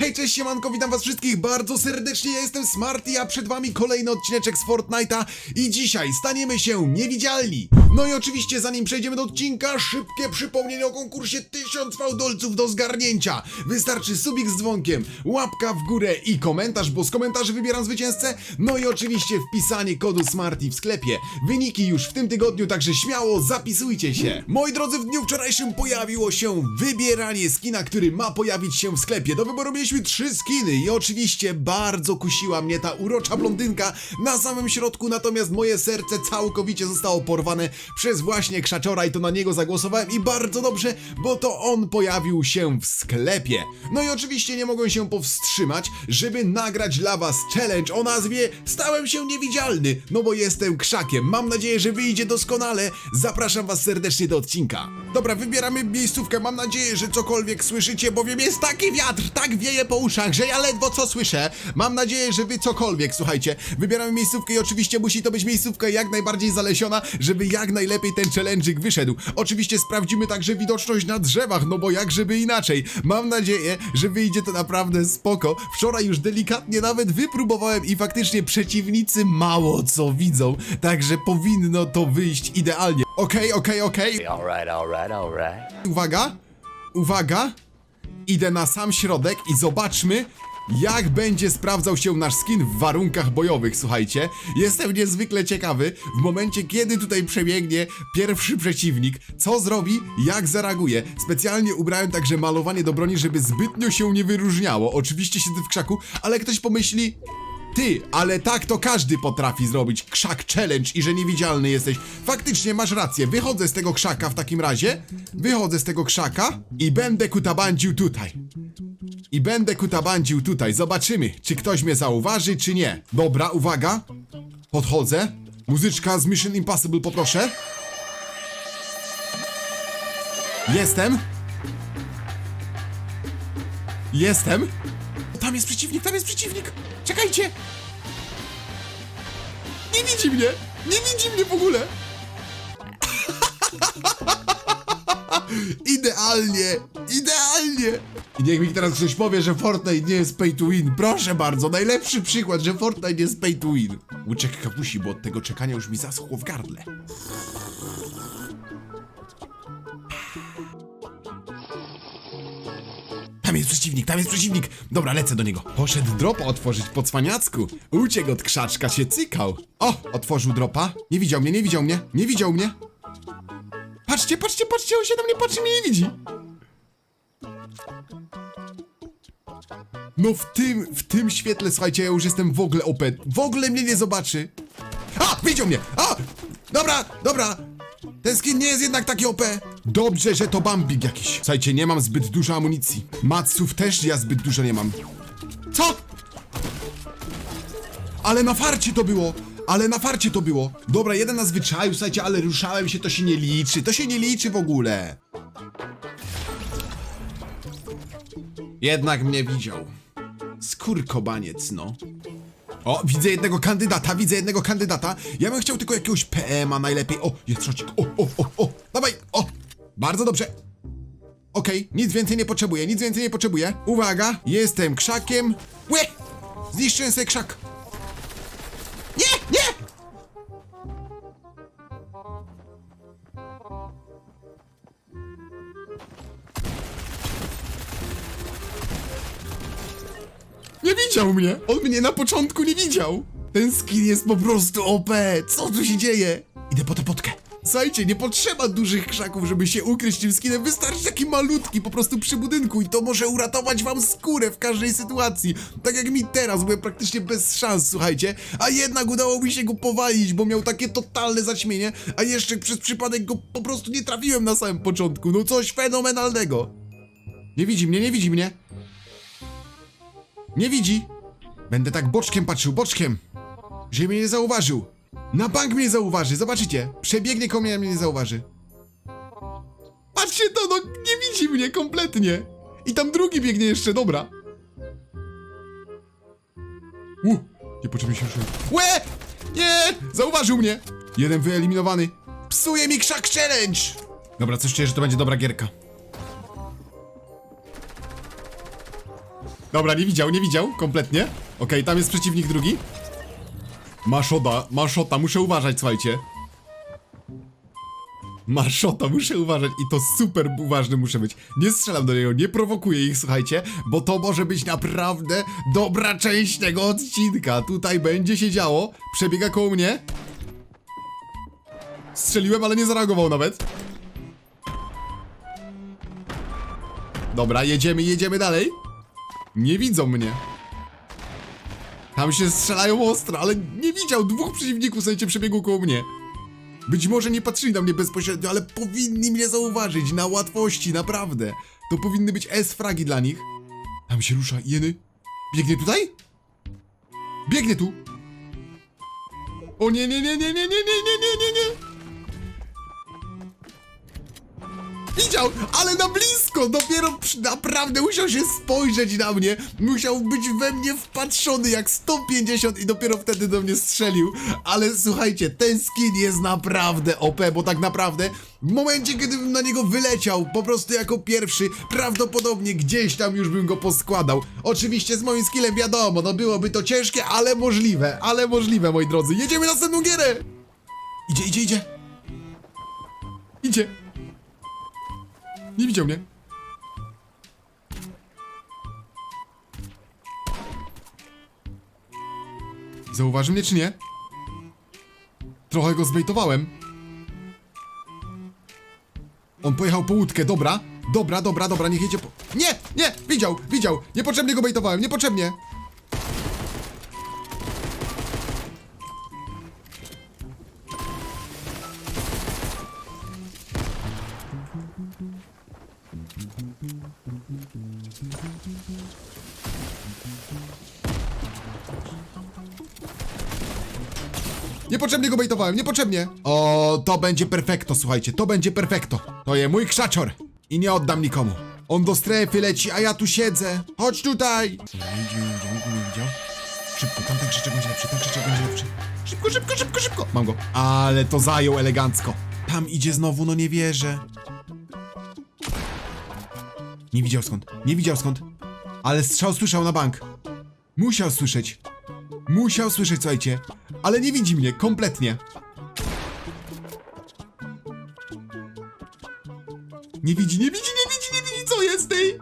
Hej, cześć siemanko, witam was wszystkich bardzo serdecznie, ja jestem Smarty, a przed wami kolejny odcineczek z Fortnite'a i dzisiaj staniemy się niewidzialni. No i oczywiście zanim przejdziemy do odcinka, szybkie przypomnienie o konkursie 1000 fałdolców do zgarnięcia. Wystarczy subik z dzwonkiem, łapka w górę i komentarz, bo z komentarzy wybieram zwycięzcę. No i oczywiście wpisanie kodu Smarty w sklepie. Wyniki już w tym tygodniu, także śmiało zapisujcie się. Moi drodzy, w dniu wczorajszym pojawiło się wybieranie skina, który ma pojawić się w sklepie. Do wyboru mieliśmy trzy skiny i oczywiście bardzo kusiła mnie ta urocza blondynka na samym środku, natomiast moje serce całkowicie zostało porwane przez właśnie krzaczora i to na niego zagłosowałem i bardzo dobrze, bo to on pojawił się w sklepie. No i oczywiście nie mogłem się powstrzymać, żeby nagrać dla was challenge o nazwie Stałem się niewidzialny, no bo jestem krzakiem. Mam nadzieję, że wyjdzie doskonale. Zapraszam was serdecznie do odcinka. Dobra, wybieramy miejscówkę. Mam nadzieję, że cokolwiek słyszycie, bowiem jest taki wiatr, tak wieje po uszach, że ja ledwo co słyszę. Mam nadzieję, że wy cokolwiek, słuchajcie. Wybieramy miejscówkę i oczywiście musi to być miejscówka jak najbardziej zalesiona, żeby jak najlepiej ten challenge'ik wyszedł. Oczywiście sprawdzimy także widoczność na drzewach, no bo jak żeby inaczej. Mam nadzieję, że wyjdzie to naprawdę spoko. Wczoraj już delikatnie nawet wypróbowałem i faktycznie przeciwnicy mało co widzą, także powinno to wyjść idealnie. Okej, okej, okej. Alright, alright, alright. Uwaga, uwaga. Idę na sam środek i zobaczmy, jak będzie sprawdzał się nasz skin w warunkach bojowych, słuchajcie. Jestem niezwykle ciekawy w momencie, kiedy tutaj przebiegnie pierwszy przeciwnik, co zrobi, jak zareaguje. Specjalnie ubrałem także malowanie do broni, żeby zbytnio się nie wyróżniało. Oczywiście siedzę w krzaku, ale ktoś pomyśli, ty, ale tak to każdy potrafi zrobić. Krzak challenge i że niewidzialny jesteś. Faktycznie masz rację. Wychodzę z tego krzaka w takim razie. Wychodzę z tego krzaka i będę kutabandził tutaj. I będę kutabandził tutaj. Zobaczymy, czy ktoś mnie zauważy, czy nie. Dobra, uwaga. Podchodzę. Muzyczka z Mission Impossible poproszę. Jestem. Jestem. Tam jest przeciwnik, tam jest przeciwnik! Czekajcie! Nie widzi mnie! Nie widzi mnie w ogóle! Idealnie! Idealnie! I niech mi teraz ktoś powie, że Fortnite nie jest pay to win. Proszę bardzo, najlepszy przykład, że Fortnite jest pay to win. Łyczek kapusi, bo od tego czekania już mi zaschło w gardle. Tam jest przeciwnik, tam jest przeciwnik! Dobra, lecę do niego. Poszedł dropa otworzyć po cwaniacku. Uciekł od krzaczka, się cykał. O, otworzył dropa. Nie widział mnie, nie widział mnie, nie widział mnie. Patrzcie, patrzcie, patrzcie, on się na mnie patrzy, mnie nie widzi. No w tym, w tym świetle, słuchajcie, ja już jestem w ogóle OP. W ogóle mnie nie zobaczy. A, widział mnie! A! Dobra, dobra! Ten skin nie jest jednak taki OP. Dobrze, że to Bambik jakiś. Słuchajcie, nie mam zbyt dużo amunicji. Matsów też ja zbyt dużo nie mam. Co? Ale na farcie to było! Ale na farcie to było! Dobra, jeden na zwyczaju, słuchajcie, ale ruszałem się, to się nie liczy. To się nie liczy w ogóle. Jednak mnie widział. Skurkobaniec, no. O, widzę jednego kandydata, widzę jednego kandydata. Ja bym chciał tylko jakiegoś PM-a najlepiej. O, jest trzocik. O, o, o, o. Dawaj, o. Bardzo dobrze. Okej, nic więcej nie potrzebuję, nic więcej nie potrzebuję. Uwaga, jestem krzakiem. Łe! Zniszczyłem sobie krzak. Mnie! On mnie na początku nie widział! Ten skin jest po prostu OP! Co tu się dzieje? Idę po tę potkę. Słuchajcie, nie potrzeba dużych krzaków, żeby się ukryć tym skinem. Wystarczy taki malutki po prostu przy budynku i to może uratować wam skórę w każdej sytuacji. Tak jak mi teraz, byłem praktycznie bez szans, słuchajcie. A jednak udało mi się go powalić, bo miał takie totalne zaćmienie, a jeszcze przez przypadek go po prostu nie trafiłem na samym początku. No coś fenomenalnego. Nie widzi mnie, nie widzi mnie. Nie widzi. Będę tak boczkiem patrzył, boczkiem. Żeby mnie nie zauważył. Na bank mnie zauważy, zobaczycie. Przebiegnie koło mnie, mnie nie zauważy. Patrzcie to, no nie widzi mnie kompletnie. I tam drugi biegnie jeszcze, dobra. U, niepotrzebnie się ruszyłem. Łe! Nie! Zauważył mnie! Jeden wyeliminowany. Psuje mi krzak challenge! Dobra, coś czuję, że to będzie dobra gierka. Dobra, nie widział, nie widział, kompletnie. Okej, tam jest przeciwnik drugi. Maszota, maszota, muszę uważać, słuchajcie. Maszota, muszę uważać i to super uważny muszę być. Nie strzelam do niego, nie prowokuję ich, słuchajcie, bo to może być naprawdę dobra część tego odcinka. Tutaj będzie się działo. Przebiega koło mnie. Strzeliłem, ale nie zareagował nawet. Dobra, jedziemy, jedziemy dalej. Nie widzą mnie. Tam się strzelają ostro, ale nie widział dwóch przeciwników, słuchajcie, przebiegło koło mnie. Być może nie patrzyli na mnie bezpośrednio, ale powinni mnie zauważyć na łatwości, naprawdę. To powinny być S-fragi dla nich. Tam się rusza, jeny. Biegnie tutaj? Biegnie tu. O nie, nie, nie, nie, nie, nie, nie, nie, nie, nie, Widział, ale na blisko, dopiero przy, naprawdę musiał się spojrzeć na mnie, musiał być we mnie wpatrzony jak 150 i dopiero wtedy do mnie strzelił, ale słuchajcie, ten skin jest naprawdę OP, bo tak naprawdę w momencie, gdybym na niego wyleciał, po prostu jako pierwszy, prawdopodobnie gdzieś tam już bym go poskładał. Oczywiście z moim skillem wiadomo, no byłoby to ciężkie, ale możliwe, ale możliwe, moi drodzy. Jedziemy na następną gierę! Idzie, idzie, idzie. Idzie. Nie widział mnie. Zauważył mnie czy nie? Trochę go zbejtowałem. On pojechał po łódkę, dobra. Dobra, dobra, dobra, niech jedzie po... Nie, nie, widział, widział. Niepotrzebnie go bejtowałem, niepotrzebnie. Niepotrzebnie go bejtowałem, niepotrzebnie. O, to będzie perfekto, słuchajcie, to będzie perfekto. To jest mój krzaczor i nie oddam nikomu. On do strefy leci, a ja tu siedzę. Chodź tutaj. Nie widział, nie widział, nie widział. Szybko, tamten krzyczek będzie lepszy, ten krzyczek będzie lepszy. Szybko, szybko, szybko, szybko. Mam go. Ale to zajął elegancko. Tam idzie znowu, no nie wierzę. Nie widział skąd, nie widział skąd. Ale strzał słyszał na bank. Musiał słyszeć. Musiał słyszeć, słuchajcie. Ale nie widzi mnie, kompletnie. Nie widzi, nie widzi, nie widzi, nie widzi, co jest tej?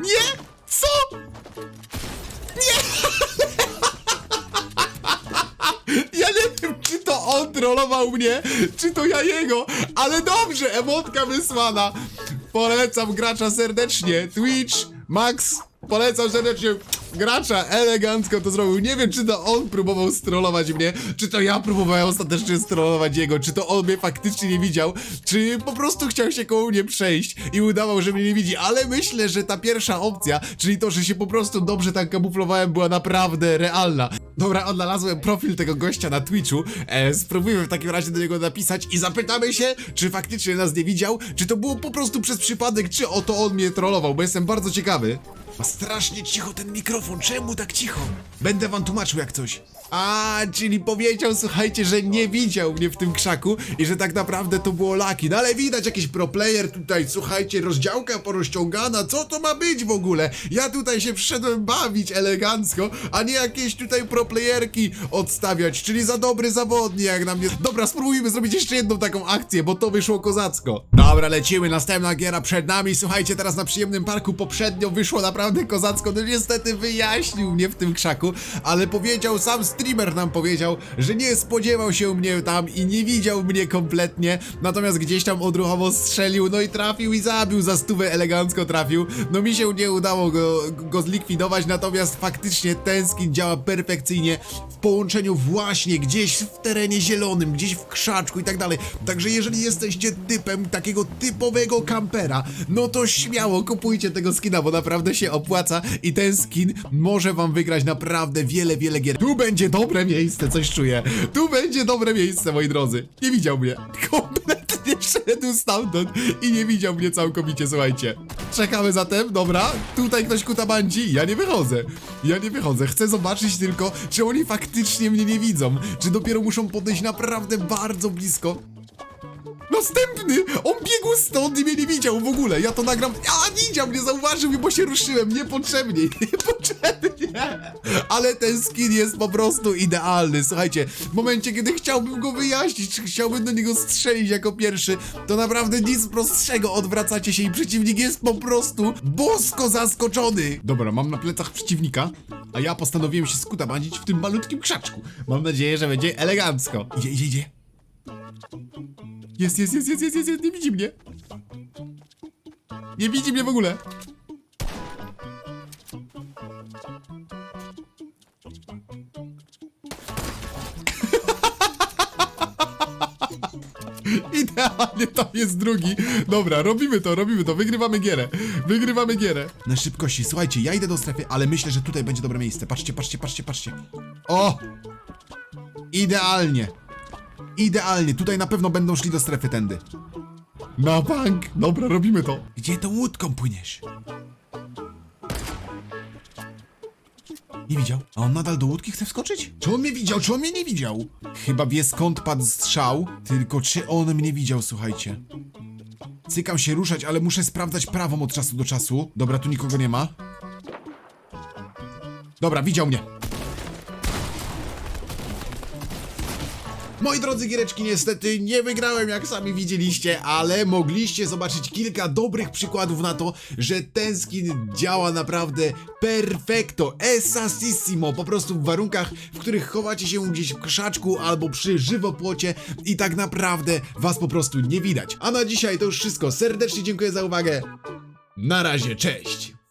Nie! Co? Nie! Ja nie wiem, czy to on trollował mnie, czy to ja jego, ale dobrze, emotka wysłana. Polecam gracza serdecznie. Twitch, Max, polecam serdecznie gracza, elegancko to zrobił. Nie wiem, czy to on próbował strollować mnie, czy to ja próbowałem ostatecznie strollować jego, czy to on mnie faktycznie nie widział, czy po prostu chciał się koło mnie przejść i udawał, że mnie nie widzi, ale myślę, że ta pierwsza opcja, czyli to, że się po prostu dobrze tak kamuflowałem, była naprawdę realna. Dobra, odnalazłem profil tego gościa na Twitchu, e, spróbujmy w takim razie do niego napisać i zapytamy się, czy faktycznie nas nie widział, czy to było po prostu przez przypadek, czy oto on mnie trollował, bo jestem bardzo ciekawy. A strasznie cicho ten mikrofon, czemu tak cicho? Będę wam tłumaczył jak coś. A, czyli powiedział, słuchajcie, że nie widział mnie w tym krzaku i że tak naprawdę to było laki. No ale widać jakiś pro player tutaj, słuchajcie, rozdziałka porozciągana, co to ma być w ogóle? Ja tutaj się przyszedłem bawić elegancko, a nie jakieś tutaj pro playerki odstawiać, czyli za dobry zawodnik jak na mnie. Dobra, spróbujmy zrobić jeszcze jedną taką akcję, bo to wyszło kozacko. Dobra, lecimy, następna giera przed nami. Słuchajcie, teraz na przyjemnym parku poprzednio wyszło naprawdę kozacko. No niestety wyjaśnił mnie w tym krzaku, ale powiedział sam streamer nam powiedział, że nie spodziewał się mnie tam i nie widział mnie kompletnie, natomiast gdzieś tam odruchowo strzelił, no i trafił i zabił, za stówę elegancko trafił. No mi się nie udało go, go zlikwidować, natomiast faktycznie ten skin działa perfekcyjnie w połączeniu właśnie gdzieś w terenie zielonym, gdzieś w krzaczku i tak dalej. Także jeżeli jesteście typem takiego typowego kampera, no to śmiało kupujcie tego skina, bo naprawdę się opłaca i ten skin może wam wygrać naprawdę wiele, wiele gier. Tu będzie dobre miejsce, coś czuję. Tu będzie dobre miejsce, moi drodzy. Nie widział mnie. Kompletnie szedł stamtąd i nie widział mnie całkowicie, słuchajcie. Czekamy zatem, dobra. Tutaj ktoś kutabandzi. Ja nie wychodzę. Ja nie wychodzę. Chcę zobaczyć tylko, czy oni faktycznie mnie nie widzą. Czy dopiero muszą podejść naprawdę bardzo blisko. Dostępny! On biegł stąd i mnie nie widział w ogóle. Ja to nagram. A widział mnie, zauważył mnie, bo się ruszyłem. Niepotrzebnie, niepotrzebnie. Ale ten skin jest po prostu idealny. Słuchajcie, w momencie, kiedy chciałbym go wyjaśnić, czy chciałbym do niego strzelić jako pierwszy, to naprawdę nic prostszego. Odwracacie się i przeciwnik jest po prostu bosko zaskoczony. Dobra, mam na plecach przeciwnika, a ja postanowiłem się skutabadzić w tym malutkim krzaczku. Mam nadzieję, że będzie elegancko. Idzie, idzie, idzie. Jest, jest, jest, jest, jest, jest, jest, nie widzi mnie. Nie widzi mnie w ogóle. Idealnie, tam jest drugi. Dobra, robimy to, robimy to, wygrywamy gierę. Wygrywamy gierę. Na szybkości, słuchajcie, ja idę do strefy, ale myślę, że tutaj będzie dobre miejsce. Patrzcie, patrzcie, patrzcie, patrzcie. O! Idealnie. Idealnie, tutaj na pewno będą szli do strefy tędy. Na bank! Dobra, robimy to. Gdzie tą łódką płyniesz? Nie widział? A on nadal do łódki chce wskoczyć? Czy on mnie widział, czy on mnie nie widział? Chyba wie skąd padł strzał, tylko czy on mnie widział, słuchajcie. Cykam się ruszać, ale muszę sprawdzać prawą od czasu do czasu. Dobra, tu nikogo nie ma. Dobra, widział mnie. Moi drodzy giereczki, niestety nie wygrałem, jak sami widzieliście, ale mogliście zobaczyć kilka dobrych przykładów na to, że ten skin działa naprawdę perfecto, esasissimo, po prostu w warunkach, w których chowacie się gdzieś w krzaczku albo przy żywopłocie i tak naprawdę was po prostu nie widać. A na dzisiaj to już wszystko, serdecznie dziękuję za uwagę, na razie, cześć!